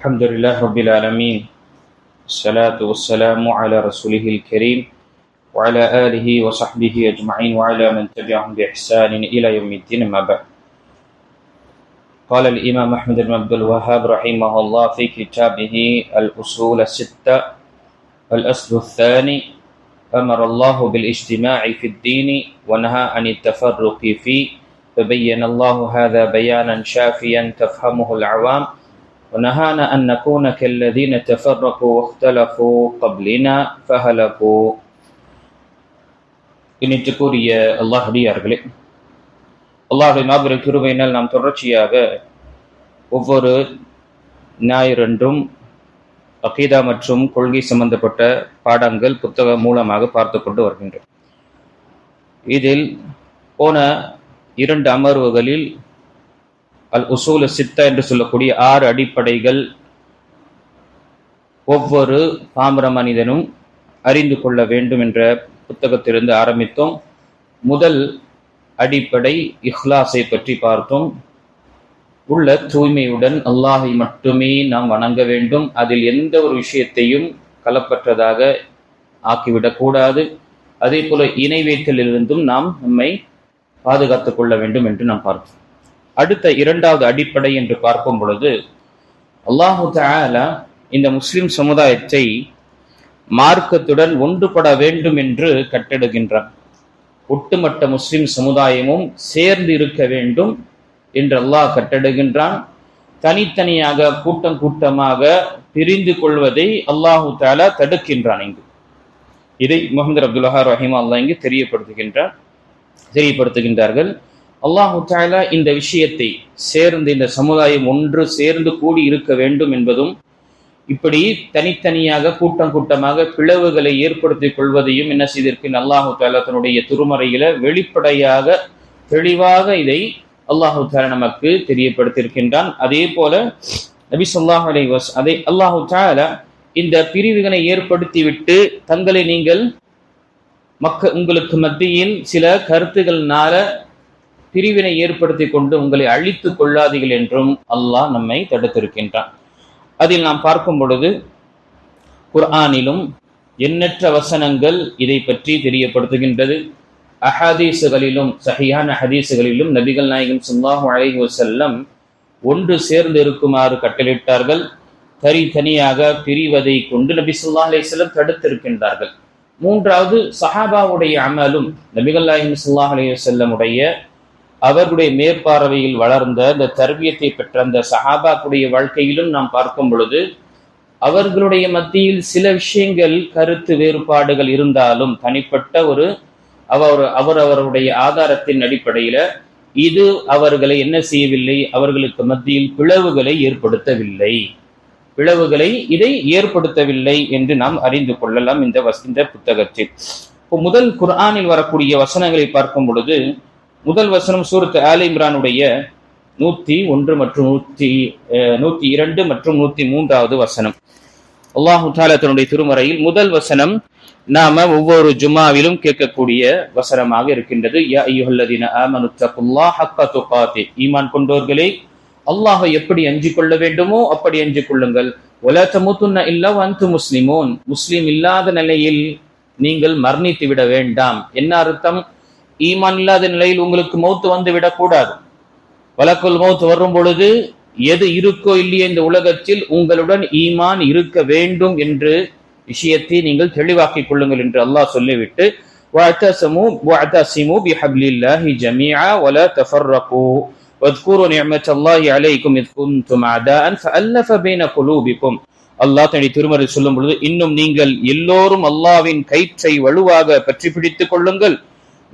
الحمد لله رب العالمين. الصلاة والسلام على رسوله الكريم وعلى آله وصحبه أجمعين وعلى من تبعهم بإحسان إلى يوم الدين ما بعد. قال الإمام أحمد بن عبد الوهاب رحمه الله في كتابه الأصول الستة. الأصل الثاني أمر الله بالاجتماع في الدين ونهى عن التفرق فيه فبين الله هذا بيانا شافيا تفهمه العوام ونهانا أن نكون كالذين تفرقوا واختلفوا قبلنا فهلكوا இனிட்டுக்குரிய அல்லாஹடியார்களே அல்லாஹுடைய மாபெரும் கிருபையினால் நாம் தொடர்ச்சியாக ஒவ்வொரு ஞாயிறன்றும் அகீதா மற்றும் கொள்கை சம்பந்தப்பட்ட பாடங்கள் புத்தகம் மூலமாக பார்த்து கொண்டு வருகின்றோம் இதில் போன இரண்டு அமர்வுகளில் அல் உசூல சித்த என்று சொல்லக்கூடிய ஆறு அடிப்படைகள் ஒவ்வொரு பாமர மனிதனும் அறிந்து கொள்ள வேண்டும் என்ற புத்தகத்திலிருந்து ஆரம்பித்தோம். முதல் அடிப்படை இஹ்லாஸை பற்றி பார்த்தோம். உள்ள தூய்மையுடன் அல்லாஹை மட்டுமே நாம் வணங்க வேண்டும். அதில் எந்த ஒரு விஷயத்தையும் கலப்பற்றதாக ஆக்கிவிடக்கூடாது அதே போல இணை வைத்தலிலிருந்தும் நாம் நம்மை பாதுகாத்துக் கொள்ள வேண்டும் என்று நாம் பார்த்தோம். அடுத்த இரண்டாவது அடிப்படை என்று பார்க்கும் பொழுது அல்லாஹு தாலா இந்த முஸ்லிம் சமுதாயத்தை மார்க்கத்துடன் ஒன்றுபட வேண்டும் என்று கட்டெடுகின்றான் ஒட்டுமொத்த முஸ்லிம் சமுதாயமும் சேர்ந்து இருக்க வேண்டும் என்று அல்லாஹ் கட்டடுகின்றான் தனித்தனியாக கூட்டம் கூட்டமாக பிரிந்து கொள்வதை அல்லாஹு தாலா தடுக்கின்றான் இங்கு. இதை முகமது அப்துல்லா ரஹிமா அல்லா இங்கு தெரியப்படுத்துகின்றார் தெரியப்படுத்துகின்றார்கள். அல்லாஹு தாலா இந்த விஷயத்தை சேர்ந்து இந்த சமுதாயம் ஒன்று சேர்ந்து கூடி இருக்க வேண்டும் என்பதும் இப்படி தனித்தனியாக கூட்டம் கூட்டமாக பிளவுகளை ஏற்படுத்திக் கொள்வதையும் என்ன செய்திருக்கு அல்லாஹு தாலா தன்னுடைய திருமறையில வெளிப்படையாக தெளிவாக இதை அல்லாஹு தாலா நமக்கு தெரியப்படுத்தியிருக்கின்றான். அதே போல நபி சொல்லாஹ் அலை வஸ் அதை அல்லாஹு தாலா இந்த பிரிவுகளை ஏற்படுத்திவிட்டு தங்களை நீங்கள் மக்க உங்களுக்கு மத்தியில் சில கருத்துகள்னால பிரிவினை ஏற்படுத்தி கொண்டு உங்களை அழித்துக் கொள்ளாதீர்கள் என்றும் அல்லாஹ் நம்மை தடுத்திருக்கின்றான். அதில் நாம் பார்க்கும் பொழுது குர்ஆனிலும் எண்ணற்ற வசனங்கள் இதை பற்றி தெரியப்படுத்துகின்றது. அஹாதீசுகளிலும் சஹியான ஹதீசுகளிலும் நபிகள் நாயகம் சுல்லாஹு அலைஹி வசல்லம் ஒன்று சேர்ந்து இருக்குமாறு கட்டளிட்டார்கள் தனி தனியாக பிரிவதை கொண்டு நபி சொல்லா அலிஸ்லம் தடுத்திருக்கின்றார்கள். மூன்றாவது சஹாபாவுடைய அமலும் நபிகள் நாயகம் சுல்லாஹ் அலி வல்லமுடைய அவர்களுடைய மேற்பார்வையில் வளர்ந்த இந்த தர்பியத்தை பெற்ற அந்த சஹாபாக்குடைய வாழ்க்கையிலும் நாம் பார்க்கும் பொழுது அவர்களுடைய மத்தியில் சில விஷயங்கள் கருத்து வேறுபாடுகள் இருந்தாலும் தனிப்பட்ட ஒரு அவர் அவர் அவருடைய ஆதாரத்தின் அடிப்படையில இது அவர்களை என்ன செய்யவில்லை? அவர்களுக்கு மத்தியில் பிளவுகளை ஏற்படுத்தவில்லை. பிளவுகளை இதை ஏற்படுத்தவில்லை என்று நாம் அறிந்து கொள்ளலாம் இந்த வசந்த புத்தகத்தில். இப்போ முதல் குர்ஆனில் வரக்கூடிய வசனங்களை பார்க்கும் பொழுது முதல் வசனம் சூரத் ஆல் இம்ரானுடைய நூத்தி ஒன்று மற்றும் நூத்தி நூத்தி இரண்டு மற்றும் நூத்தி மூன்றாவது வசனம். அல்லாஹு தாலா தன்னுடைய திருமறையில் முதல் வசனம் நாம ஒவ்வொரு ஜுமாவிலும் கேட்கக்கூடிய வசனமாக இருக்கின்றது. யா ஐயுஹல்லதீன ஆமனு ஹக்க ஈமான் கொண்டோர்களே அல்லாஹை எப்படி அஞ்சு கொள்ள வேண்டுமோ அப்படி அஞ்சு கொள்ளுங்கள். ஒல தமுத்துன்ன இல்ல வந்து முஸ்லிமோன். முஸ்லீம் இல்லாத நிலையில் நீங்கள் மரணித்து விட வேண்டாம். என்ன அர்த்தம்? ஈமான் இல்லாத நிலையில் உங்களுக்கு மௌத்து வந்து விடக்கூடாது வழக்குள் மௌத்து வரும் பொழுது எது இருக்கோ இல்லையோ இந்த உலகத்தில் உங்களுடன் ஈமான் இருக்க வேண்டும் என்று விஷயத்தை நீங்கள் தெளிவாக்கிக் கொள்ளுங்கள் என்று அல்லாஹ் சொல்லிவிட்டு واعتصموا واعتصموا بحبل الله جميعا ولا تفرقوا واذكروا نعمة الله عليكم إذ كنتم أعداء فألف بين قلوبكم அல்லாஹ் தன்னுடைய திருமறை சொல்லும் பொழுது இன்னும் நீங்கள் எல்லோரும் அல்லாவின் கயிற்றை வலுவாக பற்றி பிடித்துக் கொள்ளுங்கள்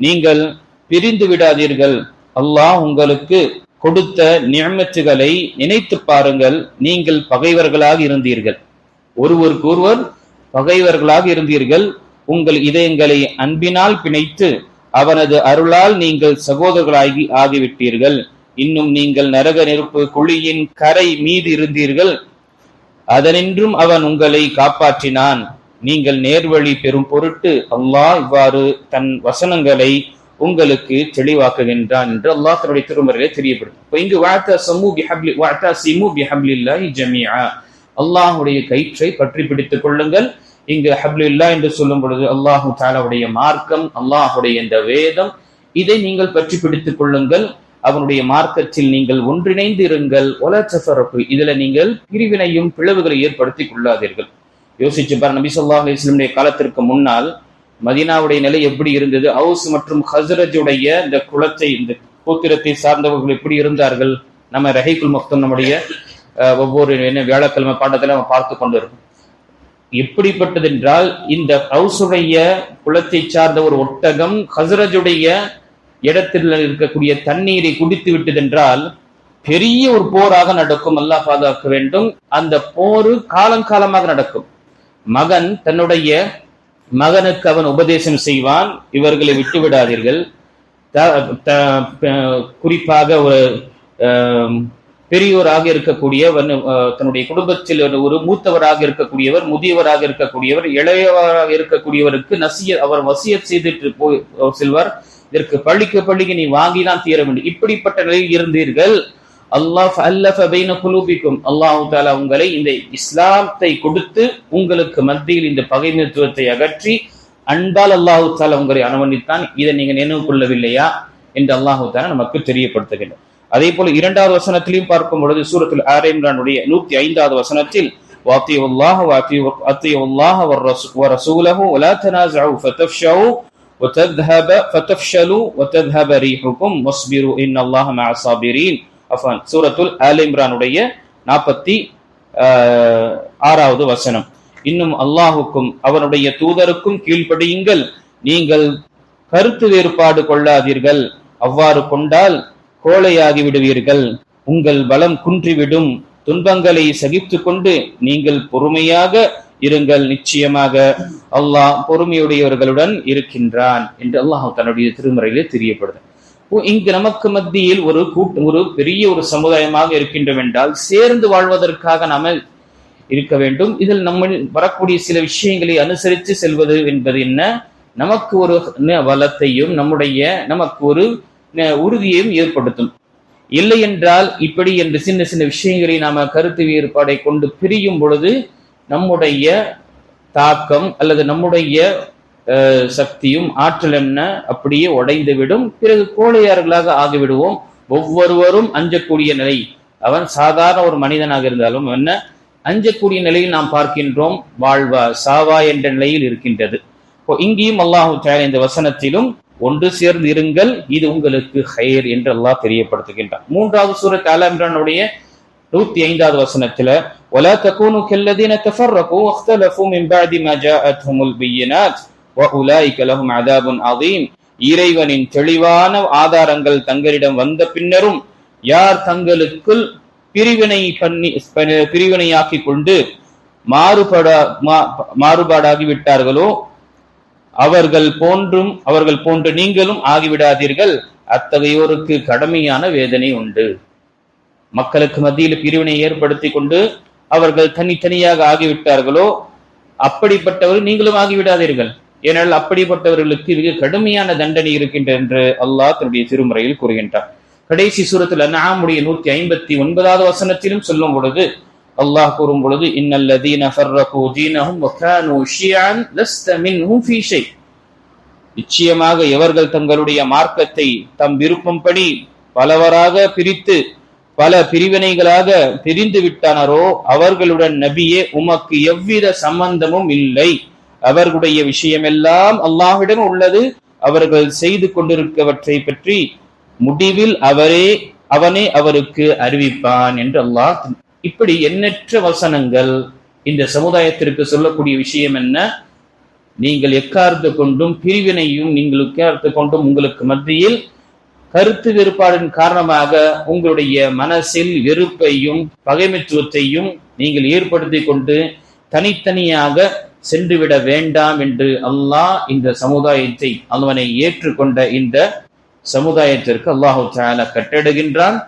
நீங்கள் பிரிந்து விடாதீர்கள். அல்லாஹ் உங்களுக்கு கொடுத்த நியமத்துகளை நினைத்து பாருங்கள். நீங்கள் பகைவர்களாக இருந்தீர்கள். ஒருவருக்கு ஒருவர் பகைவர்களாக இருந்தீர்கள். உங்கள் இதயங்களை அன்பினால் பிணைத்து அவனது அருளால் நீங்கள் சகோதரர்களாகி ஆகிவிட்டீர்கள். இன்னும் நீங்கள் நரக நெருப்பு குழியின் கரை மீது இருந்தீர்கள். அதனின்றும் அவன் உங்களை காப்பாற்றினான். நீங்கள் நேர்வழி பெறும் பொருட்டு அல்லாஹ் இவ்வாறு தன் வசனங்களை உங்களுக்கு தெளிவாக்குகின்றான் என்று அல்லாஹ் தன்னுடைய திருமறையிலே தெரியப்படுத்தும். இப்போ இங்கு வாத்தா சமூ பிஹப்லி வாத்தா சிமு பிஹப்லில்லாஹி ஜமியா அல்லாஹுடைய கயிற்றை பற்றி பிடித்துக் கொள்ளுங்கள். இங்கு ஹப்லில்லா என்று சொல்லும் பொழுது அல்லாஹு தாலாவுடைய மார்க்கம் அல்லாஹுடைய இந்த வேதம் இதை நீங்கள் பற்றி பிடித்துக் கொள்ளுங்கள். அவனுடைய மார்க்கத்தில் நீங்கள் ஒன்றிணைந்து இருங்கள் ஒலச்சஃபரப்பு இதுல நீங்கள் பிரிவினையும் பிளவுகளை ஏற்படுத்திக் கொள்ளாதீர்கள். யோசிச்சு பாரு நபி சொல்லா அலிஸ்லமுடைய காலத்திற்கு முன்னால் மதீனாவுடைய நிலை எப்படி இருந்தது? ஹவுஸ் மற்றும் ஹசரஜுடைய இந்த குலத்தை இந்த கூத்திரத்தை சார்ந்தவர்கள் எப்படி இருந்தார்கள்? நம்ம ரஹைக்குல் மக்தம் நம்முடைய ஒவ்வொரு என்ன வியாழக்கிழமை பாட்டத்தில் நம்ம பார்த்து கொண்டு இருக்கோம் எப்படிப்பட்டது என்றால் இந்த ஹவுஸுடைய குலத்தை சார்ந்த ஒரு ஒட்டகம் ஹசரஜுடைய இடத்தில் இருக்கக்கூடிய தண்ணீரை குடித்து விட்டதென்றால் பெரிய ஒரு போராக நடக்கும். அல்லாஹ் பாதுகாக்க வேண்டும். அந்த போரு காலங்காலமாக நடக்கும். மகன் தன்னுடைய மகனுக்கு அவன் உபதேசம் செய்வான். இவர்களை விட்டு விடாதீர்கள் குறிப்பாக ஒரு பெரியோராக இருக்கக்கூடிய தன்னுடைய குடும்பத்தில் ஒரு மூத்தவராக இருக்கக்கூடியவர் முதியவராக இருக்கக்கூடியவர் இளையவராக இருக்கக்கூடியவருக்கு நசிய அவர் வசியத் செய்துட்டு போய் செல்வார். இதற்கு பள்ளிக்கு பள்ளிக்கு நீ வாங்கிதான் தீர வேண்டும். இப்படிப்பட்ட நிலையில் இருந்தீர்கள். அல்லாஹ் அல்லஃப பைன குலூபிக்கும் அல்லாஹு தாலா உங்களை இந்த இஸ்லாத்தை கொடுத்து உங்களுக்கு மத்தியில் இந்த பகைமைத்துவத்தை அகற்றி அன்பால் அல்லாஹு தாலா உங்களை அனுமதித்தான் இதை நீங்க நினைவு கொள்ளவில்லையா என்று அல்லாஹு தாலா நமக்கு தெரியப்படுத்துகின்றோம் அதே போல இரண்டாவது வசனத்திலையும் பார்க்கும் பொழுது சூரத்தில் ஆர் இம்ரானுடைய நூத்தி ஐந்தாவது வசனத்தில் واطيعوا الله واطيعوا الله ورسوله ولا تنازعوا فتفشلوا وتذهب فتفشلوا وتذهب ريحكم واصبروا ان الله مع الصابرين அஃபான் சூரத்துல் அல் இம்ரானுடைய நாற்பத்தி ஆறாவது வசனம். இன்னும் அல்லாஹுக்கும் அவனுடைய தூதருக்கும் கீழ்ப்படியுங்கள். நீங்கள் கருத்து வேறுபாடு கொள்ளாதீர்கள். அவ்வாறு கொண்டால் கோழையாகி விடுவீர்கள். உங்கள் பலம் குன்றிவிடும். துன்பங்களை சகித்து கொண்டு நீங்கள் பொறுமையாக இருங்கள். நிச்சயமாக அல்லாஹ் பொறுமையுடையவர்களுடன் இருக்கின்றான் என்று அல்லாஹ் தன்னுடைய திருமுறையிலே தெரியப்படுது இங்கு நமக்கு மத்தியில் ஒரு கூட்டு ஒரு பெரிய ஒரு சமுதாயமாக இருக்கின்றோம் என்றால் சேர்ந்து வாழ்வதற்காக நாம இருக்க வேண்டும். இதில் நம்ம வரக்கூடிய சில விஷயங்களை அனுசரித்து செல்வது என்பது என்ன? நமக்கு ஒரு வளத்தையும் நம்முடைய நமக்கு ஒரு உறுதியையும் ஏற்படுத்தும். இல்லை என்றால் இப்படி என்று சின்ன சின்ன விஷயங்களை நாம கருத்து வேறுபாடை கொண்டு பிரியும் பொழுது நம்முடைய தாக்கம் அல்லது நம்முடைய சக்தியும் ஆற்றல் என்ன அப்படியே உடைந்து விடும் பிறகு கோழையார்களாக ஆகிவிடுவோம் ஒவ்வொருவரும் அஞ்சக்கூடிய நிலை அவன் சாதாரண ஒரு மனிதனாக இருந்தாலும் என்ன அஞ்சக்கூடிய நிலையில் நாம் பார்க்கின்றோம் வாழ்வா சாவா என்ற நிலையில் இருக்கின்றது இங்கேயும் அல்லாஹு இந்த வசனத்திலும் ஒன்று சேர்ந்து இருங்கள் இது உங்களுக்கு ஹயர் என்று அல்லாஹ் தெரியப்படுத்துகின்றான் மூன்றாவது சூரத் அலம்ரானுடைய நூத்தி ஐந்தாவது வசனத்துல ولا تكونوا كالذين تفرقوا واختلفوا من بعد ما جاءتهم البينات அதாபுன் அதீம் இறைவனின் தெளிவான ஆதாரங்கள் தங்களிடம் வந்த பின்னரும் யார் தங்களுக்குள் பிரிவினை பண்ணி பிரிவினையாக்கி கொண்டு மாறுபட மாறுபாடாகிவிட்டார்களோ அவர்கள் போன்றும் அவர்கள் போன்று நீங்களும் ஆகிவிடாதீர்கள். அத்தகையோருக்கு கடமையான வேதனை உண்டு. மக்களுக்கு மத்தியில் பிரிவினை ஏற்படுத்தி கொண்டு அவர்கள் தனித்தனியாக ஆகிவிட்டார்களோ அப்படிப்பட்டவர்கள் நீங்களும் ஆகிவிடாதீர்கள். ஏனால் அப்படிப்பட்டவர்களுக்கு மிக கடுமையான தண்டனை இருக்கின்ற என்று அல்லாஹ் தன்னுடைய திருமுறையில் கூறுகின்றார் கடைசி சூரத்தில் அந்நாமுடைய நூத்தி ஐம்பத்தி ஒன்பதாவது வசனத்திலும் சொல்லும் பொழுது அல்லாஹ் கூறும் பொழுது இன்னல்லதீன நிச்சயமாக எவர்கள் தங்களுடைய மார்க்கத்தை தம் விருப்பம்படி பலவராக பிரித்து பல பிரிவினைகளாக பிரிந்து விட்டனரோ அவர்களுடன் நபியே உமக்கு எவ்வித சம்பந்தமும் இல்லை. அவர்களுடைய விஷயமெல்லாம் அல்லாஹிடம் உள்ளது. அவர்கள் செய்து கொண்டிருக்கவற்றை பற்றி முடிவில் அவரே அவனே அவருக்கு அறிவிப்பான் என்று அல்லாஹ் இப்படி எண்ணற்ற வசனங்கள் இந்த சமுதாயத்திற்கு சொல்லக்கூடிய விஷயம் என்ன? நீங்கள் எக்கார்த்து கொண்டும் பிரிவினையும் நீங்கள் எக்கார்த்து கொண்டும் உங்களுக்கு மத்தியில் கருத்து வேறுபாடின் காரணமாக உங்களுடைய மனசில் வெறுப்பையும் பகைமைத்துவத்தையும் நீங்கள் ஏற்படுத்தி கொண்டு தனித்தனியாக சென்றுவிட வேண்டாம் என்று அல்லாஹ் இந்த சமுதாயத்தை அவனை ஏற்றுக்கொண்ட இந்த சமுதாயத்திற்கு அல்லாஹு தாலா கட்டிடுகின்றான்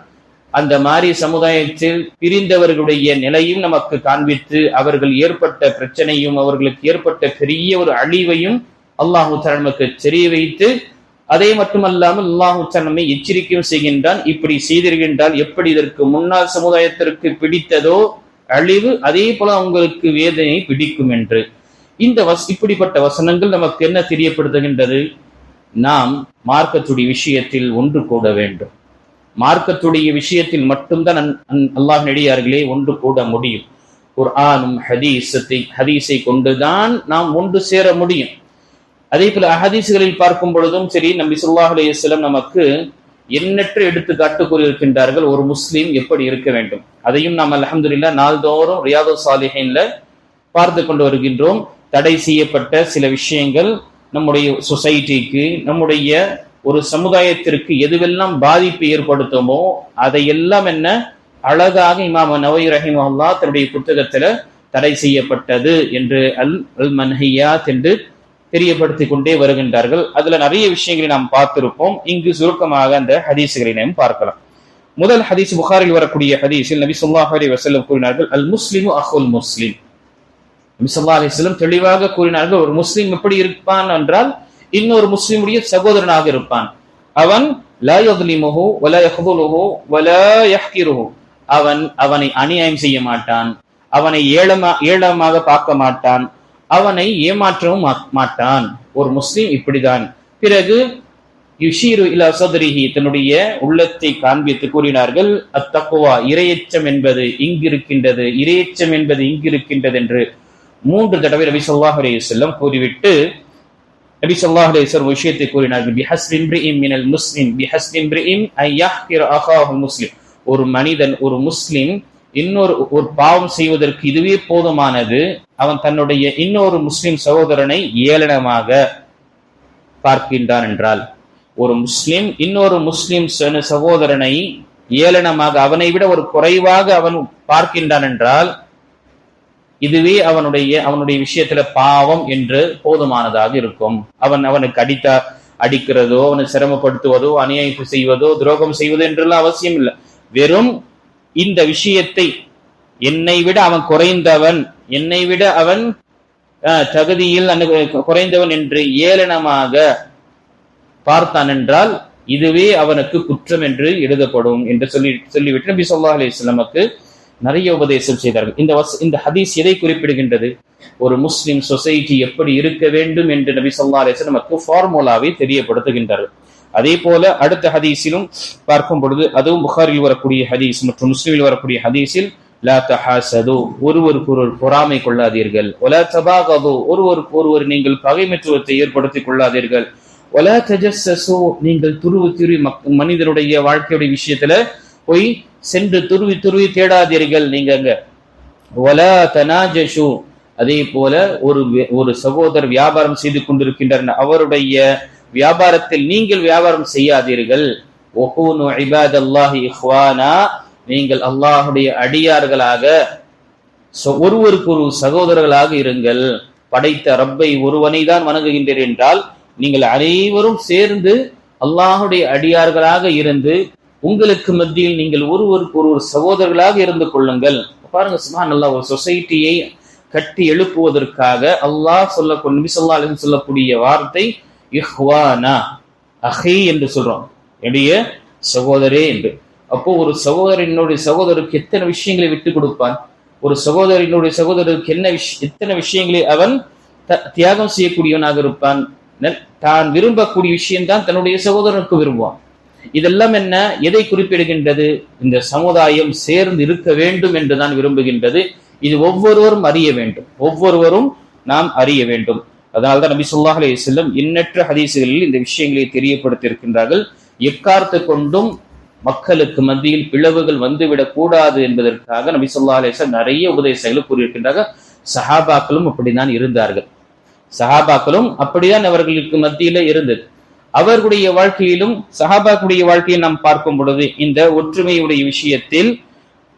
அந்த மாதிரி சமுதாயத்தில் பிரிந்தவர்களுடைய நிலையும் நமக்கு காண்பித்து அவர்கள் ஏற்பட்ட பிரச்சனையும் அவர்களுக்கு ஏற்பட்ட பெரிய ஒரு அழிவையும் அல்லாஹு நமக்கு தெரிய வைத்து அதே மட்டுமல்லாமல் அல்லாஹு நம்மை எச்சரிக்கையும் செய்கின்றான். இப்படி செய்திருக்கின்றால் எப்படி இதற்கு முன்னாள் சமுதாயத்திற்கு பிடித்ததோ அழிவு அதே போல உங்களுக்கு வேதனை பிடிக்கும் என்று. இந்த வஸ் இப்படிப்பட்ட வசனங்கள் நமக்கு என்ன தெரியப்படுத்துகின்றது? நாம் மார்க்கத்துடைய விஷயத்தில் ஒன்று கூட வேண்டும். மார்க்கத்துடைய விஷயத்தில் மட்டும்தான் அல்லாஹ் நெடியார்களே ஒன்று கூட முடியும். ஒரு ஆணும் ஹதீசத்தை ஹதீஸை கொண்டுதான் நாம் ஒன்று சேர முடியும். அதே போல ஹதீஸ்களில் பார்க்கும் பொழுதும் சரி நம்பி சொல்லாஹ் அலையம் நமக்கு எண்ணற்ற எடுத்துக்காட்டு கூறியிருக்கின்றார்கள் ஒரு முஸ்லீம் எப்படி இருக்க வேண்டும்? அதையும் நாம் அலமதுல்லா நாள்தோறும் ரியாதோ சாலிஹின்ல பார்த்து கொண்டு வருகின்றோம். தடை செய்யப்பட்ட சில விஷயங்கள் நம்முடைய சொசைட்டிக்கு நம்முடைய ஒரு சமுதாயத்திற்கு எதுவெல்லாம் பாதிப்பு ஏற்படுத்துமோ அதையெல்லாம் என்ன அழகாக இமாம் நவை ரஹிம் அல்லா தன்னுடைய புத்தகத்துல தடை செய்யப்பட்டது என்று அல் அல் மன்ஹியாத் என்று தெரியப்படுத்தி கொண்டே வருகின்றார்கள். அதுல நிறைய விஷயங்களை நாம் பார்த்திருப்போம். இங்கு சுருக்கமாக அந்த ஹதீசுகளை நாம் பார்க்கலாம். முதல் ஹதீஸ் புகாரில் வரக்கூடிய ஹதீஸில் நபி சொல்லாஹ் அலி வசல்லம் கூறினார்கள் அல் முஸ்லிமு அஹுல் முஸ்லிம். நபி அலிஸ்லம் தெளிவாக கூறினார்கள் ஒரு முஸ்லீம் எப்படி இருப்பான் என்றால் இன்னொரு முஸ்லீமுடைய சகோதரனாக இருப்பான். அவன் அவன் அவனை அநியாயம் செய்ய மாட்டான் அவனை ஏளமா ஏளமாக பார்க்க மாட்டான் அவனை ஏமாற்றவும் மாட்டான். ஒரு முஸ்லீம் இப்படிதான். பிறகு யுஷீரு இலா சதுரிஹி தன்னுடைய உள்ளத்தை காண்பித்து கூறினார்கள் அத்தக்குவா இரையச்சம் என்பது இங்கிருக்கின்றது இரையச்சம் என்பது இங்கிருக்கின்றது என்று. மூன்று தடவை நபி சொல்லாஹ் அலைஹி செல்லம் கூறிவிட்டு நபி சொல்லாஹ் ஒரு விஷயத்தை கூறினார்கள் முஸ்லிம் ஐ முஸ்லிம். ஒரு மனிதன் ஒரு முஸ்லிம் இன்னொரு ஒரு பாவம் செய்வதற்கு இதுவே போதுமானது அவன் தன்னுடைய இன்னொரு முஸ்லிம் சகோதரனை ஏளனமாக பார்க்கின்றான் என்றால் ஒரு முஸ்லிம் இன்னொரு முஸ்லிம் சகோதரனை ஏளனமாக அவனை விட ஒரு குறைவாக அவன் பார்க்கின்றான் என்றால் இதுவே அவனுடைய அவனுடைய விஷயத்துல பாவம் என்று போதுமானதாக இருக்கும். அவன் அவனுக்கு அடித்த அடிக்கிறதோ அவனை சிரமப்படுத்துவதோ அநியாயம் செய்வதோ துரோகம் செய்வதோ என்றெல்லாம் அவசியம் இல்லை. வெறும் இந்த விஷயத்தை என்னை விட அவன் குறைந்தவன் என்னை விட அவன் தகுதியில் குறைந்தவன் என்று ஏளனமாக பார்த்தான் என்றால் இதுவே அவனுக்கு குற்றம் என்று எழுதப்படும் என்று சொல்லி சொல்லிவிட்டு நபி சொல்லா அலிஸ்லமுக்கு நிறைய உபதேசம் செய்தார்கள். இந்த வஸ் இந்த ஹதீஸ் எதை குறிப்பிடுகின்றது? ஒரு முஸ்லிம் சொசைட்டி எப்படி இருக்க வேண்டும் என்று நபி சொல்லா அலிஸ்லம் நமக்கு ஃபார்முலாவை தெரியப்படுத்துகின்றார்கள். அதே போல அடுத்த ஹதீஸிலும் பார்க்கும் பொழுது அதுவும் புகாரில் வரக்கூடிய ஹதீஸ் மற்றும் முஸ்லிமில் வரக்கூடிய ஹதீஸில் லா தஹாசது ஒருவருக்கு ஒருவர் பொறாமை கொள்ளாதீர்கள். ஒலா தபாகது ஒருவருக்கு ஒருவர் நீங்கள் பகைமற்றுவத்தை ஏற்படுத்திக் கொள்ளாதீர்கள். ஒலா தஜஸ்ஸு நீங்கள் துருவி துருவி மனிதனுடைய வாழ்க்கையுடைய விஷயத்துல போய் சென்று துருவி துருவி தேடாதீர்கள் நீங்க அங்க ஒலா தனாஜஷு. அதே போல ஒரு ஒரு சகோதரர் வியாபாரம் செய்து கொண்டிருக்கின்றனர். அவருடைய வியாபாரத்தில் நீங்கள் வியாபாரம் செய்யாதீர்கள். நீங்கள் அல்லாஹுடைய அடியார்களாக ஒருவருக்கு ஒரு சகோதரர்களாக இருங்கள். படைத்த ரப்பை ஒருவனை தான் வணங்குகின்றீர் என்றால் நீங்கள் அனைவரும் சேர்ந்து அல்லாஹுடைய அடியார்களாக இருந்து உங்களுக்கு மத்தியில் நீங்கள் ஒருவருக்கு ஒரு ஒரு சகோதரர்களாக இருந்து கொள்ளுங்கள். பாருங்க சுமான் நல்லா ஒரு சொசைட்டியை கட்டி எழுப்புவதற்காக அல்லாஹ் சொல்ல நபி சொல்லா சொல்லக்கூடிய வார்த்தை இஹ்வானா அஹி என்று சொல்றோம். என்னுடைய சகோதரே என்று. அப்போ ஒரு சகோதரனுடைய சகோதரருக்கு எத்தனை விஷயங்களை விட்டு கொடுப்பான்? ஒரு சகோதரனுடைய சகோதரருக்கு என்ன விஷ் எத்தனை விஷயங்களை அவன் தியாகம் செய்யக்கூடியவனாக இருப்பான்? தான் விரும்பக்கூடிய விஷயம்தான் தன்னுடைய சகோதரனுக்கு விரும்புவான். இதெல்லாம் என்ன? எதை குறிப்பிடுகின்றது? இந்த சமுதாயம் சேர்ந்து இருக்க வேண்டும் என்றுதான் விரும்புகின்றது. இது ஒவ்வொருவரும் அறிய வேண்டும். ஒவ்வொருவரும் நாம் அறிய வேண்டும். அதனால்தான் நபி சொல்லாஹ் அலி செல்லம் எண்ணற்ற ஹதீசுகளில் இந்த விஷயங்களை தெரியப்படுத்தியிருக்கின்றார்கள். எக்கார்த்து கொண்டும் மக்களுக்கு மத்தியில் பிளவுகள் வந்துவிடக் கூடாது என்பதற்காக நபி சொல்லா அலிஸ்லாம் நிறைய உபதேசங்களை கூறியிருக்கின்றார்கள். சஹாபாக்களும் அப்படித்தான் இருந்தார்கள். சஹாபாக்களும் அப்படிதான் அவர்களுக்கு மத்தியில இருந்தது. அவர்களுடைய வாழ்க்கையிலும் சஹாபாக்குடைய வாழ்க்கையை நாம் பார்க்கும் பொழுது இந்த ஒற்றுமையுடைய விஷயத்தில்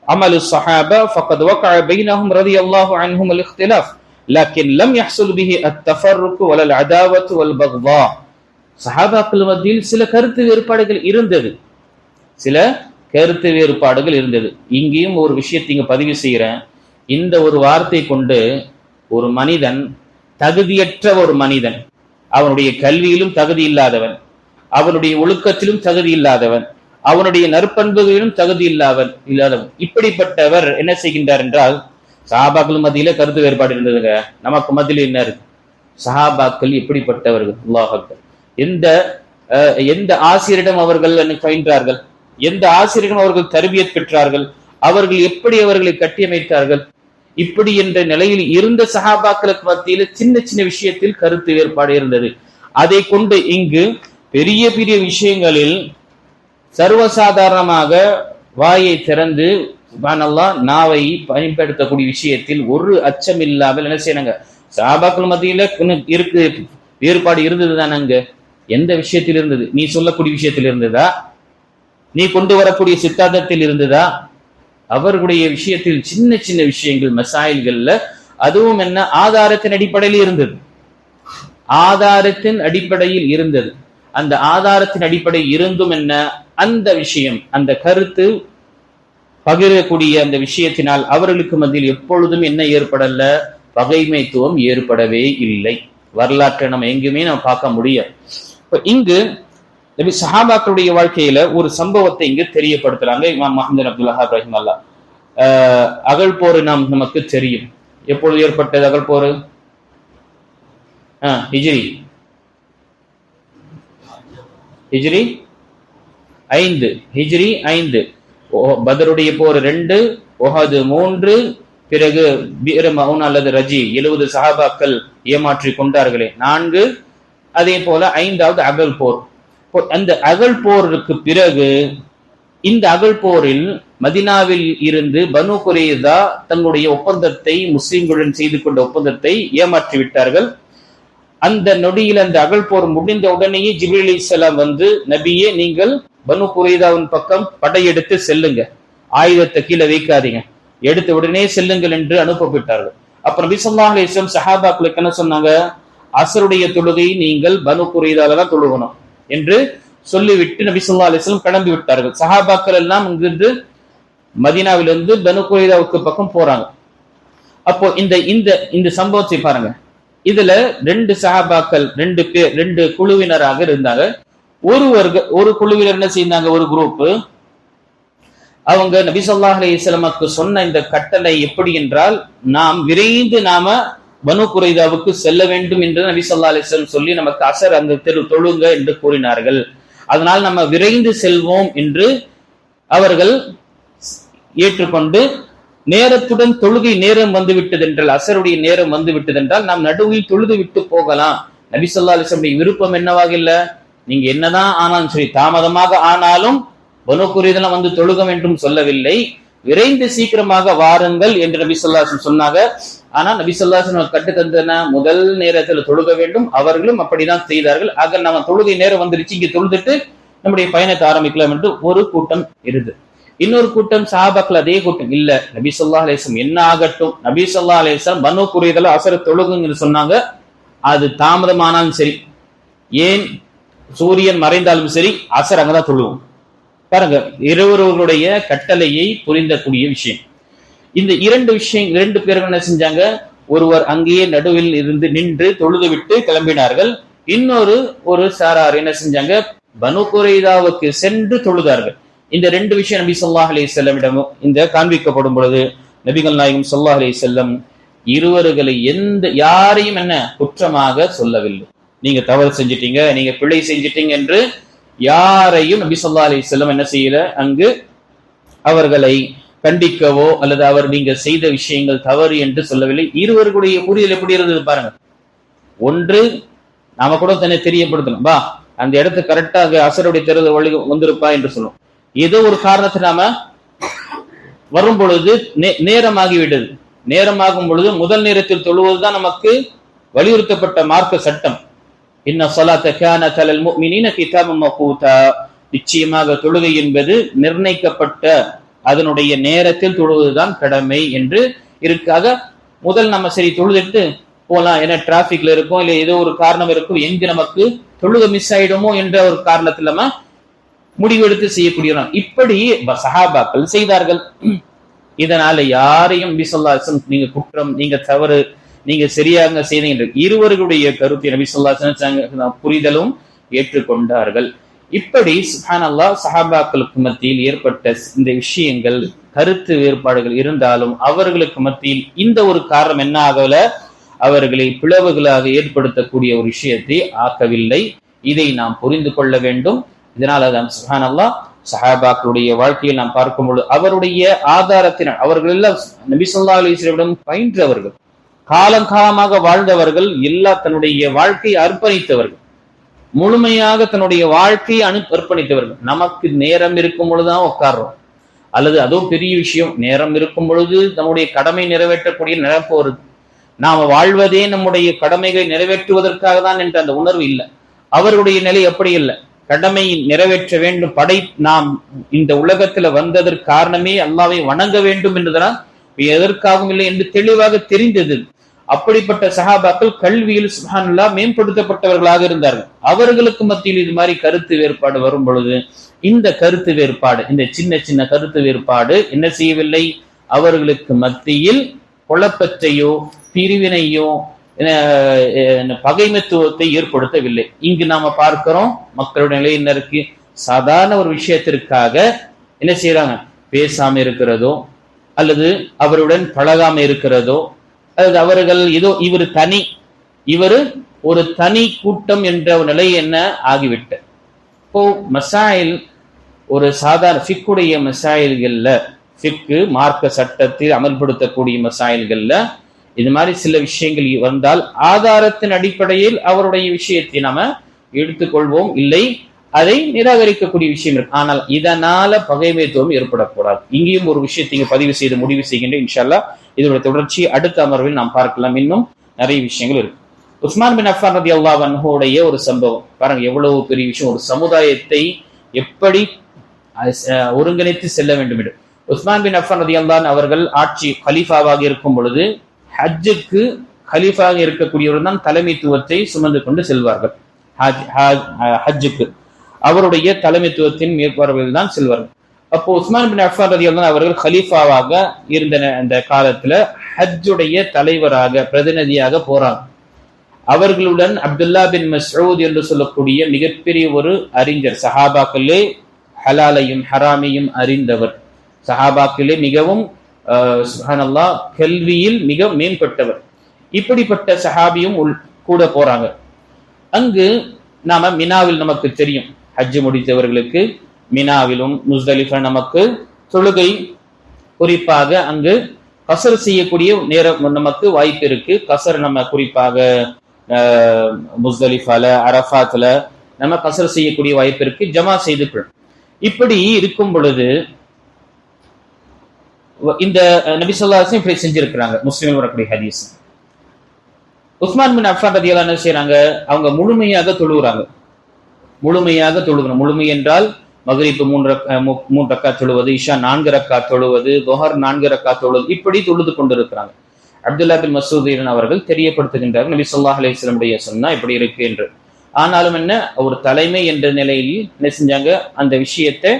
அமலு சஹாபா ஃபக்கத் வகஅ பைனஹும் ரலியல்லாஹு அன்ஹும் அல்-இக்திலாஃப் லக்கின் லம் யஹ்சுல் பிஹி அத்-தஃபர்ருக் அதாவத் வல் பக்தா சஹாபாக்கள் மத்தியில் சில கருத்து வேறுபாடுகள் இருந்தது. சில கருத்து வேறுபாடுகள் இருந்தது. இங்கேயும் ஒரு விஷயத்தை பதிவு செய்கிறேன். இந்த ஒரு வார்த்தை கொண்டு ஒரு மனிதன் தகுதியற்ற ஒரு மனிதன் அவனுடைய கல்வியிலும் தகுதி இல்லாதவன். அவனுடைய ஒழுக்கத்திலும் தகுதி இல்லாதவன். அவனுடைய நற்பண்புகளிலும் தகுதி இல்லாதவன் இல்லாதவன். இப்படிப்பட்டவர் என்ன செய்கின்றார் என்றால் சஹாபாக்கள் மத்தியில கருத்து வேறுபாடு இருந்ததுங்க. நமக்கு மத்தியில் என்ன இருக்கு? சஹாபாக்கள் எப்படிப்பட்டவர்கள் அல்லாஹ் எந்த அஹ், எந்த ஆசிரியரிடம் அவர்கள் பயின்றார்கள்? எந்த ஆசிரியரிடம் அவர்கள் தருவியத் பெற்றார்கள்? அவர்கள் எப்படி அவர்களை கட்டியமைத்தார்கள்? இப்படி என்ற நிலையில் இருந்த சஹாபாக்களுக்கு மத்தியில சின்ன சின்ன விஷயத்தில் கருத்து வேறுபாடு இருந்தது. அதை கொண்டு இங்கு பெரிய பெரிய விஷயங்களில் சர்வசாதாரணமாக வாயை திறந்து சுப்ஹானல்லாஹ் நாவை பயன்படுத்தக்கூடிய விஷயத்தில் ஒரு அச்சம் இல்லாமல் என்ன செய்யணுங்க சாபாக்கள் மத்தியில இருக்கு வேறுபாடு இருந்தது தானங்க எந்த விஷயத்தில் இருந்தது? நீ சொல்லக்கூடிய விஷயத்தில் இருந்ததா? நீ கொண்டு வரக்கூடிய சித்தாந்தத்தில் இருந்ததா? அவர்களுடைய விஷயத்தில் சின்ன சின்ன விஷயங்கள் மசாயில்கள்ல அதுவும் என்ன? ஆதாரத்தின் அடிப்படையில் இருந்தது. ஆதாரத்தின் அடிப்படையில் இருந்தது. அந்த ஆதாரத்தின் அடிப்படையில் இருந்தும் என்ன? அந்த விஷயம் அந்த கருத்து பகிரக்கூடிய அந்த விஷயத்தினால் அவர்களுக்கு மத்தியில் எப்பொழுதும் என்ன ஏற்படல? பகைமைத்துவம் ஏற்படவே இல்லை. வரலாற்றை நம்ம எங்குமே நம்ம பார்க்க முடியும் இங்கு நபி சஹாபாக்களுடைய வாழ்க்கையில ஒரு சம்பவத்தை இங்கு தெரியப்படுத்துறாங்க இமாம் மஹமது அப்துல்லா இப்ராஹிம் அல்லா அகல் போர் நாம் நமக்கு தெரியும். எப்பொழுது ஏற்பட்டது அகல் போர்? ஹிஜ்ரி. ஹிஜ்ரி ஐந்து ஹிஜ்ரி ஐந்து. ஓ- பதருடைய போர் ரெண்டு ஒஹது மூன்று பிறகு பீர மவுன் அல்லது ரஜி எழுபது சஹாபாக்கள் ஏமாற்றி கொண்டார்களே. நான்கு அதே போல ஐந்தாவது அகல் போர். அந்த அகல் போருக்கு பிறகு இந்த அகல் போரில் மதினாவில் இருந்து பனு குரேதா தங்களுடைய ஒப்பந்தத்தை முஸ்லிம்களுடன் செய்து கொண்ட ஒப்பந்தத்தை ஏமாற்றி விட்டார்கள். அந்த நொடியில் அந்த அகல் போர் முடிந்த உடனேயே ஜிபிர் அலி இஸ்லாம் வந்து நபியே நீங்கள் பனு குரேதாவின் பக்கம் படையெடுத்து செல்லுங்க. ஆயுதத்தை கீழே வைக்காதீங்க. எடுத்த உடனே செல்லுங்கள் என்று அனுப்பப்பட்டார்கள். அப்ப நபி ஸல்லல்லாஹு அலைஹி சஹாபாக்களுக்கு என்ன சொன்னாங்க? அசருடைய தொழுகை நீங்கள் பனு குரைதால தான் தொழுகணும். என்று சொல்லிவிட்டு நபி சொல்லா அலிஸ்லம் கிளம்பி விட்டார்கள். சஹாபாக்கள் எல்லாம் இங்கிருந்து மதீனாவிலிருந்து பனு குரைதாவுக்கு பக்கம் போறாங்க. அப்போ இந்த இந்த இந்த சம்பவத்தை பாருங்க. இதுல ரெண்டு சஹாபாக்கள் ரெண்டு பேர் ரெண்டு குழுவினராக இருந்தாங்க. ஒருவர்கள் ஒரு குழுவினர் என்ன செய்தாங்க? ஒரு குரூப் அவங்க நபி ஸல்லல்லாஹு அலி சொன்ன இந்த கட்டளை எப்படி என்றால் நாம் விரைந்து நாம பனு குரைதாவுக்கு செல்ல வேண்டும் என்று நபி ஸல்லல்லாஹு சொல்லி நமக்கு அசர் அந்த தெரு தொழுங்க என்று கூறினார்கள். அதனால் நம்ம விரைந்து செல்வோம் என்று அவர்கள் ஏற்றுக்கொண்டு நேரத்துடன் தொழுகை நேரம் வந்துவிட்டது என்றால் அசருடைய நேரம் வந்துவிட்டது என்றால் நாம் நடுவில் தொழுது விட்டு போகலாம். நபிசல்லா அலிஸ்லமுடைய விருப்பம் என்னவாக இல்ல? நீங்க என்னதான் ஆனாலும் சரி தாமதமாக ஆனாலும் பனு குறைதெல்லாம் வந்து தொழுக வேண்டும் சொல்லவில்லை. விரைந்து சீக்கிரமாக வாருங்கள் என்று நபி சொல்லாசன் சொன்னாங்க. ஆனா நபி சொல்லாசன் கட்டு தந்தன முதல் நேரத்தில் தொழுக வேண்டும். அவர்களும் அப்படிதான் செய்தார்கள். ஆக நம்ம தொழுகை நேரம் வந்துருச்சு. இங்க தொழுதுட்டு நம்முடைய பயணத்தை ஆரம்பிக்கலாம் என்று ஒரு கூட்டம் இருது இன்னொரு கூட்டம் சஹாபாக்கள் அதே கூட்டம். இல்ல நபி சொல்லா அலேசம் என்ன ஆகட்டும்? நபி சொல்லா அலேசம் மனு பனு குறைதல அசர தொழுகுங்கன்னு சொன்னாங்க. அது தாமதமானாலும் சரி ஏன் சூரியன் மறைந்தாலும் சரி அசர் அங்கதான் தொழுவோம். பாருங்க இருவர்களுடைய கட்டளையை புரிந்தக்கூடிய விஷயம். இந்த இரண்டு விஷயம் இரண்டு பேரும் என்ன செஞ்சாங்க? ஒருவர் அங்கேயே நடுவில் இருந்து நின்று தொழுது விட்டு கிளம்பினார்கள். இன்னொரு ஒரு சாரார் என்ன செஞ்சாங்க? பனு குறைதாவுக்கு சென்று தொழுதார்கள். இந்த ரெண்டு விஷயம் நபி ஸல்லல்லாஹு அலி வஸல்லமிடம் இந்த காண்பிக்கப்படும் பொழுது நபிகள் நாயகம் ஸல்லல்லாஹு அலி செல்லம் இருவர்களை எந்த யாரையும் என்ன குற்றமாக சொல்லவில்லை. நீங்க தவறு செஞ்சிட்டீங்க நீங்க பிழை செஞ்சிட்டீங்க என்று யாரையும் நபி சொல்லா அலி செல்லம் என்ன செய்யல? அங்கு அவர்களை கண்டிக்கவோ அல்லது அவர் நீங்க செய்த விஷயங்கள் தவறு என்று சொல்லவில்லை. இருவருக்குடைய புரிதல் எப்படி இருந்தது பாருங்க. ஒன்று நாம கூட தன்னை தெரியப்படுத்தணும். வா அந்த இடத்து கரெக்டாக அசருடைய தெருது வழி வந்திருப்பா என்று சொல்லும். ஏதோ ஒரு காரணத்தை நாம வரும் பொழுது நே- நேரமாகும் பொழுது முதல் நேரத்தில் தொழுவதுதான் நமக்கு வலியுறுத்தப்பட்ட மார்க்க சட்டம். இன்ன ஸலாத்த கானத் அலல் முஃமினீன கிதாபம் மஃகூதா நிச்சயமாக தொழுகை என்பது நிர்ணயிக்கப்பட்ட அதனுடைய நேரத்தில் தொழுவதுதான் கடமை என்று இருக்காக முதல் நம்ம சரி தொழுதுட்டு போலாம் ஏன்னா டிராபிக்ல இருக்கும் இல்ல ஏதோ ஒரு காரணம் இருக்கும் எங்கு நமக்கு தொழுகை மிஸ் ஆயிடுமோ என்ற ஒரு காரணத்துல நம்ம முடிவெடுத்து செய்யக்கூடியவர்கள் இப்படி ப- சஹாபாக்கள் செய்தார்கள். இதனால யாரையும் நபி நீங்க குற்றம் நீங்க தவறு நீங்க சரியாக செய்தீங்க என்று இருவர்களுடைய கருத்தை நபி சொல்லா புரிதலும் ஏற்றுக்கொண்டார்கள். இப்படி சுஹான் அல்லாஹ் சஹாபாக்களுக்கு மத்தியில் ஏற்பட்ட இந்த விஷயங்கள் கருத்து வேறுபாடுகள் இருந்தாலும் அவர்களுக்கு மத்தியில் இந்த ஒரு காரணம் என்ன ஆகல? அவர்களை பிளவுகளாக ஏற்படுத்தக்கூடிய ஒரு விஷயத்தை ஆக்கவில்லை. இதை நாம் புரிந்து கொள்ள வேண்டும். இதனால தான் சுஹான் சஹாபாக்களுடைய வாழ்க்கையில் நாம் பார்க்கும் பொழுது அவருடைய ஆதாரத்தினர் அவர்கள் எல்லாம் நபி சொல்லா பயின்றவர்கள். காலங்காலமாக வாழ்ந்தவர்கள் எல்லா தன்னுடைய வாழ்க்கையை அர்ப்பணித்தவர்கள். முழுமையாக தன்னுடைய வாழ்க்கையை அனு அர்ப்பணித்தவர்கள். நமக்கு நேரம் இருக்கும் பொழுதுதான் உட்கார்றோம் அல்லது அதுவும் பெரிய விஷயம். நேரம் இருக்கும் பொழுது நம்முடைய கடமை நிறைவேற்றக்கூடிய நிரப்பு வருது நாம் வாழ்வதே நம்முடைய கடமைகளை நிறைவேற்றுவதற்காக தான் என்ற அந்த உணர்வு இல்லை. அவருடைய நிலை எப்படி இல்லை. கடமையை நிறைவேற்ற வேண்டும். படை நாம் இந்த உலகத்துல வந்ததற்கு காரணமே அல்லாவை வணங்க வேண்டும் என்றுதான் எதற்காகவும் இல்லை என்று தெளிவாக தெரிந்தது. அப்படிப்பட்ட சஹாபாக்கள் கல்வியில் சுஹானுல்லா மேம்படுத்தப்பட்டவர்களாக இருந்தார்கள். அவர்களுக்கு மத்தியில் இது மாதிரி கருத்து வேறுபாடு வரும் பொழுது இந்த கருத்து வேறுபாடு இந்த சின்ன சின்ன கருத்து வேறுபாடு என்ன செய்யவில்லை? அவர்களுக்கு மத்தியில் குழப்பத்தையோ பிரிவினையோ பகைமத்துவத்தை ஏற்படுத்தவில்லை. இங்கு நாம பார்க்கிறோம் மக்களுடைய நிலை என்ன இருக்கு? சாதாரண ஒரு விஷயத்திற்காக என்ன செய்யறாங்க பேசாம இருக்கிறதோ அல்லது அவருடன் பழகாம இருக்கிறதோ அவர்கள் ஏதோ இவர் தனி இவர் ஒரு தனி கூட்டம் என்ற ஒரு நிலை என்ன ஆகிவிட்ட. இப்போ மசாயில் ஒரு சாதாரண ஃபிக்குடைய மசாயில்கள்ல ஃபிக்கு மார்க்க சட்டத்தில் அமல்படுத்தக்கூடிய மசாயில்கள்ல இது மாதிரி சில விஷயங்கள் வந்தால் ஆதாரத்தின் அடிப்படையில் அவருடைய விஷயத்தை நாம எடுத்துக்கொள்வோம். இல்லை அதை நிராகரிக்கக்கூடிய விஷயம் இருக்கு. ஆனால் இதனால பகைமைத்துவம் ஏற்படக்கூடாது. இங்கேயும் ஒரு விஷயத்தை இங்க பதிவு செய்து முடிவு செய்கின்ற இன்ஷால்லா இதோட தொடர்ச்சி அடுத்த அமர்வில் நாம் பார்க்கலாம். இன்னும் நிறைய விஷயங்கள் இருக்கு. உஸ்மான் பின் அஃபான் ரதி அல்லாஹுடைய ஒரு சம்பவம். பாருங்க எவ்வளவு பெரிய விஷயம். ஒரு சமுதாயத்தை எப்படி ஒருங்கிணைத்து செல்ல வேண்டும் என்று. உஸ்மான் பின் அஃபான் ரதி அல்லான் அவர்கள் ஆட்சி ஹலீஃபாவாக இருக்கும் பொழுது ஹஜ்ஜுக்கு கலீஃபாக இருக்கக்கூடியவர் தான் தலைமைத்துவத்தை சுமந்து கொண்டு செல்வார்கள். ஹஜ்ஜுக்கு. அவருடைய தலைமைத்துவத்தின் மேற்பார்வையில் தான் செல்வார்கள் அப்போ உஸ்மான் பின் அஃபான் ரதி அல்லான் அவர்கள் கலீஃபாவாக இருந்த அந்த காலத்துல ஹஜ்ஜுடைய தலைவராக பிரதிநிதியாக போறாங்க அவர்களுடன் அப்துல்லா பின் மசூத் என்று சொல்லக்கூடிய மிகப்பெரிய ஒரு அறிஞர் சஹாபாக்களே ஹலாலையும் ஹராமையும் அறிந்தவர். சஹாபாக்களே மிகவும் சுஹானல்லா கல்வியில் மிக மேம்பட்டவர். இப்படிப்பட்ட சஹாபியும் உள் கூட போறாங்க. அங்கு நாம மினாவில் நமக்கு தெரியும். ஹஜ்ஜு முடித்தவர்களுக்கு மினாவிலும் முஸ்தலிஃபா நமக்கு தொழுகை குறிப்பாக அங்கு கசர் செய்யக்கூடிய நேரம் நமக்கு வாய்ப்பு இருக்கு. கசர் நம்ம குறிப்பாக முஸ்தலிஃபால அரஃபாத்துல நம்ம கசர் செய்யக்கூடிய வாய்ப்பு இருக்கு. ஜமா செய்து கொள்ளும் இப்படி இருக்கும் பொழுது இந்த நபி இப்படி செஞ்சிருக்கிறாங்க. முஸ்லீம் வரக்கூடிய ஹதீஸ். உஸ்மான் பின் அஃபான் ரதியெல்லாம் என்ன செய்யறாங்க அவங்க முழுமையாக தொழுகிறாங்க முழுமையாக தொழுகணும். முழுமை என்றால் மகரிப்பு மூன்று மூன்று ரக்கா தொழுவது இஷா நான்கு ரக்கா தொழுவது தொஹர் நான்கு ரக்கா தொழுவது இப்படி தொழுது கொண்டிருக்கிறாங்க. அப்துல்லா பின் மசூதீன் அவர்கள் தெரியப்படுத்துகின்றார் நபி சொல்லாஹ் அலிஸ்லமுடைய சொன்னா இப்படி இருக்கு என்று. ஆனாலும் என்ன ஒரு தலைமை என்ற நிலையில் என்ன செஞ்சாங்க? அந்த விஷயத்தை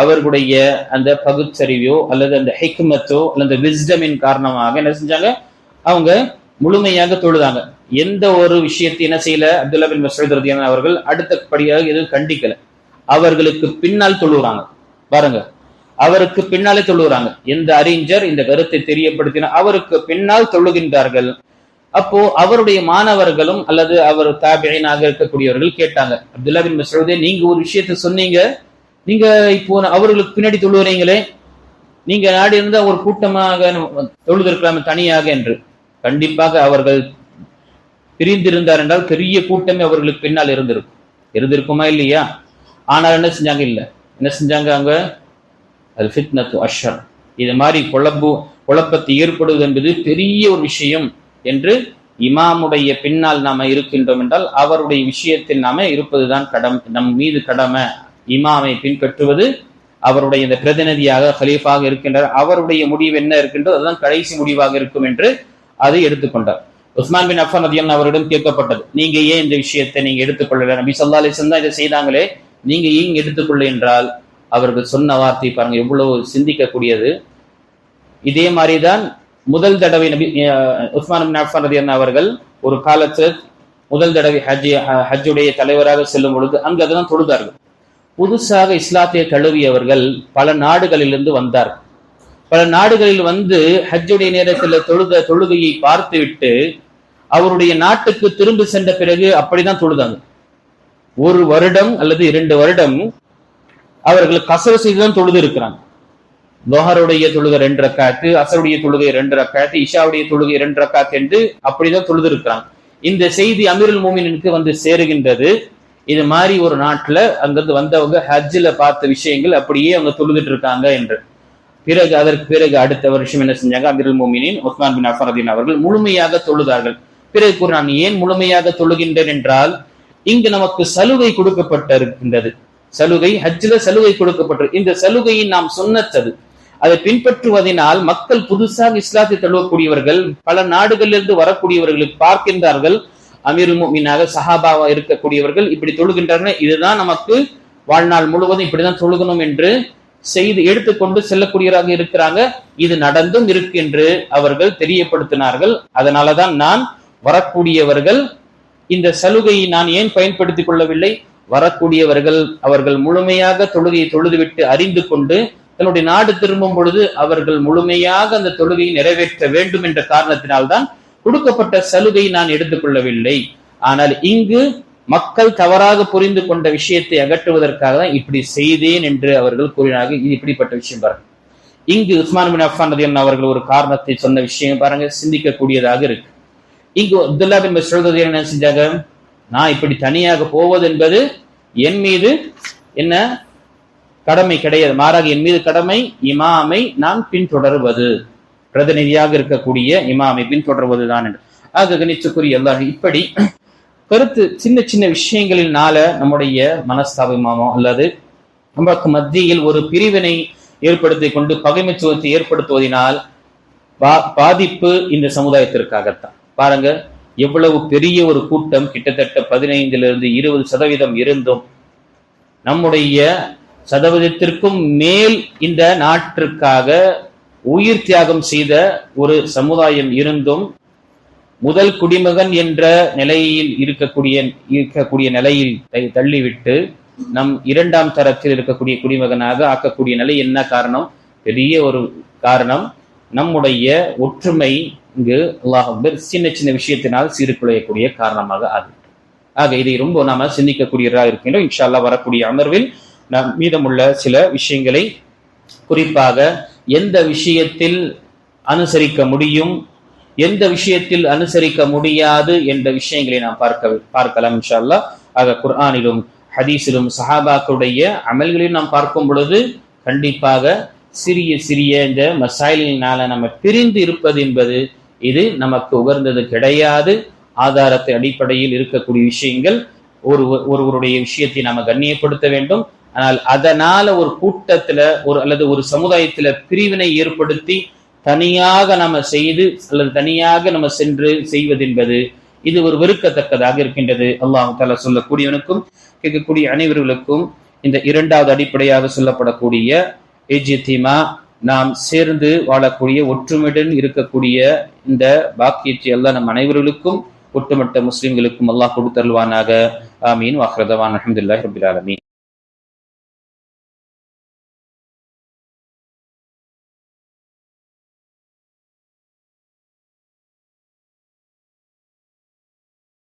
அவர்களுடைய அந்த பகுச்சரிவையோ அல்லது அந்த ஹெக்மத்தோ அல்லது விஸ்டமின் காரணமாக என்ன செஞ்சாங்க? அவங்க முழுமையாக தொழுதாங்க. எந்த ஒரு விஷயத்தை என்ன செய்யல? அப்துல்லா பின் மசூத் அவர்கள் அடுத்தபடியாக எதுவும் கண்டிக்கல. அவர்களுக்கு பின்னால் தொழுகிறாங்க பாருங்க. அவருக்கு பின்னாலே தொழுகிறாங்க எந்த அறிஞர் இந்த கருத்தை தெரியப்படுத்தின அவருக்கு பின்னால் தொழுகின்றார்கள். அப்போ அவருடைய மாணவர்களும் அல்லது அவர் தாபியனாக இருக்கக்கூடியவர்கள் கேட்டாங்க அப்துல்லா பின் மசூதே நீங்க ஒரு விஷயத்த சொன்னீங்க. நீங்க இப்போ அவர்களுக்கு பின்னாடி தொழுகிறீங்களே நீங்க நாடி இருந்தா ஒரு கூட்டமாக தொழுதிருக்கலாமே தனியாக என்று. கண்டிப்பாக அவர்கள் பிரிந்திருந்தார் என்றால் பெரிய கூட்டமே அவர்களுக்கு பின்னால் இருந்திருக்கும். இருந்திருக்குமா இல்லையா? ஆனால் என்ன செஞ்சாங்க? இல்லை. என்ன செஞ்சாங்க அங்க? அது ஃபித்னத்து அஷர் இது மாதிரி குழப்பு குழப்பத்தை ஏற்படுவது என்பது பெரிய ஒரு விஷயம் என்று இமாமுடைய பின்னால் நாம இருக்கின்றோம் என்றால் அவருடைய விஷயத்தில் நாம இருப்பதுதான் கடமை. நம் மீது கடமை. இமாமை பின்பற்றுவது அவருடைய இந்த பிரதிநிதியாக ஹலீஃபாக இருக்கின்றார். அவருடைய முடிவு என்ன இருக்கின்றது அதுதான் கடைசி முடிவாக இருக்கும் என்று அதை எடுத்துக்கொண்டார். உஸ்மான் பின் அஃபான் அதியம் அவரிடம் கேட்கப்பட்டது. நீங்க ஏன் இந்த விஷயத்தை நீங்க எடுத்துக்கொள்ளல? நபி சொல்லா அலிசன் தான் இதை செய்தாங்களே. நீங்க ஏன் எடுத்துக்கொள்ள என்றால் அவர்கள் சொன்ன வார்த்தை பாருங்க எவ்வளவு சிந்திக்கக்கூடியது. இதே மாதிரிதான் முதல் தடவை நபி உஸ்மான் பின் அஃபான் ரதியன் அவர்கள் ஒரு காலத்தில் முதல் தடவை ஹஜ் ஹஜ்ஜுடைய தலைவராக செல்லும் பொழுது அங்கு அதுதான் தொழுதார்கள். புதுசாக இஸ்லாத்தை தழுவியவர்கள் பல நாடுகளிலிருந்து வந்தார்கள் பல நாடுகளில் வந்து ஹஜ்ஜுடைய நேரத்தில் தொழுத தொழுகையை பார்த்துவிட்டு அவருடைய நாட்டுக்கு திரும்பி சென்ற பிறகு அப்படிதான் தொழுதாங்க. ஒரு வருடம் அல்லது இரண்டு வருடம் அவர்கள் கசவு செய்துதான் தொழுது இருக்கிறாங்க. லோஹருடைய தொழுகை ரெண்டு ரக்காத்து அசருடைய தொழுகை ரெண்டு ரக்காத்து இஷாவுடைய தொழுகை ரெண்டு ரக்காத்து என்று அப்படிதான் தொழுது இருக்கிறாங்க. இந்த செய்தி அமீருல் மோமினுக்கு வந்து சேருகின்றது. இது மாதிரி ஒரு நாட்டுல அங்கிருந்து வந்தவங்க ஹஜ்ஜில் பார்த்த விஷயங்கள் அப்படியே அவங்க தொழுதுட்டு இருக்காங்க என்று. பிறகு அதற்கு பிறகு அடுத்த வருஷம் என்ன செஞ்சாங்க? அமீருல் மோமினின் உஸ்மான் பின் அஃபரதீன் அவர்கள் முழுமையாக தொழுதார்கள். பிறகு கூறினான் ஏன் முழுமையாக தொழுகின்றேன் என்றால் இங்கு நமக்கு சலுகை கொடுக்கப்பட்டிருக்கின்றது. சலுகை ஹஜ்ஜில சலுகை கொடுக்கப்பட்டது இந்த சலுகையின் நாம் சொன்னது அதை பின்பற்றுவதனால் மக்கள் புதுசாக இஸ்லாத்தை தழுவக்கூடியவர்கள் பல நாடுகளிலிருந்து வரக்கூடியவர்களை பார்க்கின்றார்கள். அமீர் மீனாக சஹாபாவா இருக்கக்கூடியவர்கள் இப்படி தொழுகின்றார்கள் இதுதான் நமக்கு வாழ்நாள் முழுவதும் இப்படிதான் தொழுகணும் என்று செய்து எடுத்துக்கொண்டு செல்லக்கூடியவராக இருக்கிறாங்க. இது நடந்தும் இருக்கு என்று அவர்கள் தெரியப்படுத்தினார்கள். அதனாலதான் நான் வரக்கூடியவர்கள் இந்த சலுகையை நான் ஏன் பயன்படுத்திக் கொள்ளவில்லை? வரக்கூடியவர்கள் அவர்கள் முழுமையாக தொழுகையை தொழுதுவிட்டு அறிந்து கொண்டு தன்னுடைய நாடு திரும்பும் பொழுது அவர்கள் முழுமையாக அந்த தொழுகையை நிறைவேற்ற வேண்டும் என்ற காரணத்தினால்தான் கொடுக்கப்பட்ட சலுகை நான் எடுத்துக்கொள்ளவில்லை ஆனால் இங்கு மக்கள் தவறாக புரிந்து கொண்ட விஷயத்தை அகற்றுவதற்காக தான் இப்படி செய்தேன் என்று அவர்கள் கூறினார்கள். இது இப்படிப்பட்ட விஷயம் பாருங்க. இங்கு உஸ்மான் பின் அஃபான் ரதியன் அவர்கள் ஒரு காரணத்தை சொன்ன விஷயம் பாருங்க. சிந்திக்கக்கூடியதாக இருக்கு. இங்கு அப்துல்லா பின் மசூத் என்ன செஞ்சாங்க நான் இப்படி தனியாக போவது என்பது என் மீது என்ன? கடமை கிடையாது. மாறாக என் மீது கடமை இமாமை நான் பின்தொடர்வது. பிரதிநிதியாக இருக்கக்கூடிய இமாமை பின்தொடர்வதுதான் என்று. ஆக கணிச்சுக்குரிய எல்லாரும் இப்படி கருத்து சின்ன சின்ன விஷயங்களினால நம்முடைய மனஸ்தாபமாமோ அல்லது நமக்கு மத்தியில் ஒரு பிரிவினை ஏற்படுத்தி கொண்டு பகைமைச்சுவத்தை ஏற்படுத்துவதனால் பாதிப்பு இந்த சமுதாயத்திற்காகத்தான். பாருங்க எவ்வளவு பெரிய ஒரு கூட்டம் கிட்டத்தட்ட பதினைந்திலிருந்து இருபது சதவீதம் இருந்தும் நம்முடைய சதவீதத்திற்கும் மேல் இந்த நாட்டிற்காக உயிர் தியாகம் செய்த ஒரு சமுதாயம் இருந்தும் முதல் குடிமகன் என்ற நிலையில் இருக்கக்கூடிய இருக்கக்கூடிய நிலையில் தள்ளிவிட்டு நம் இரண்டாம் தரத்தில் இருக்கக்கூடிய குடிமகனாக ஆக்கக்கூடிய நிலை என்ன காரணம்? பெரிய ஒரு காரணம் நம்முடைய ஒற்றுமை இங்கு அல்லாஹர் சின்ன சின்ன விஷயத்தினால் சீர்குலையக்கூடிய காரணமாக அது. ஆக இதை ரொம்ப நாம சிந்திக்கக்கூடியதாக இருக்கின்றோம். இன்ஷால்லா வரக்கூடிய அமர்வில் நம் மீதமுள்ள சில விஷயங்களை குறிப்பாக எந்த விஷயத்தில் அனுசரிக்க முடியும் எந்த விஷயத்தில் அனுசரிக்க முடியாது என்ற விஷயங்களை நாம் பார்க்க பார்க்கலாம் இன்ஷால்லா ஆக குர்ஆனிலும் ஹதீஸிலும் சஹாபாக்களுடைய அமல்களையும் நாம் பார்க்கும் பொழுது கண்டிப்பாக சிறிய சிறிய இந்த மசாயிலினால நம்ம பிரிந்து இருப்பது என்பது இது நமக்கு உகர்ந்தது கிடையாது. ஆதாரத்தை அடிப்படையில் இருக்கக்கூடிய விஷயங்கள் ஒரு ஒருவருடைய விஷயத்தை நாம கண்ணியப்படுத்த வேண்டும். ஆனால் அதனால ஒரு கூட்டத்துல ஒரு அல்லது ஒரு சமுதாயத்துல பிரிவினை ஏற்படுத்தி தனியாக நம்ம செய்து அல்லது தனியாக நம்ம சென்று செய்வது என்பது இது ஒரு வெறுக்கத்தக்கதாக இருக்கின்றது. அல்லாஹு தாலா சொல்லக்கூடியவனுக்கும் கேட்கக்கூடிய அனைவர்களுக்கும் இந்த இரண்டாவது அடிப்படையாக சொல்லப்படக்கூடிய எஜித்திமா நாம் சேர்ந்து வாழக்கூடிய ஒற்றுமையுடன் இருக்கக்கூடிய இந்த பாக்கியத்தை எல்லாம் நம் அனைவர்களுக்கும் ஒட்டுமொத்த முஸ்லிம்களுக்கும் அல்லாஹ் கொடுத்தருள்வானாக. ஆமீன். வாஹ்ரதவான் அஹமதுல்லாஹ் ரபில் ஆலமீன்.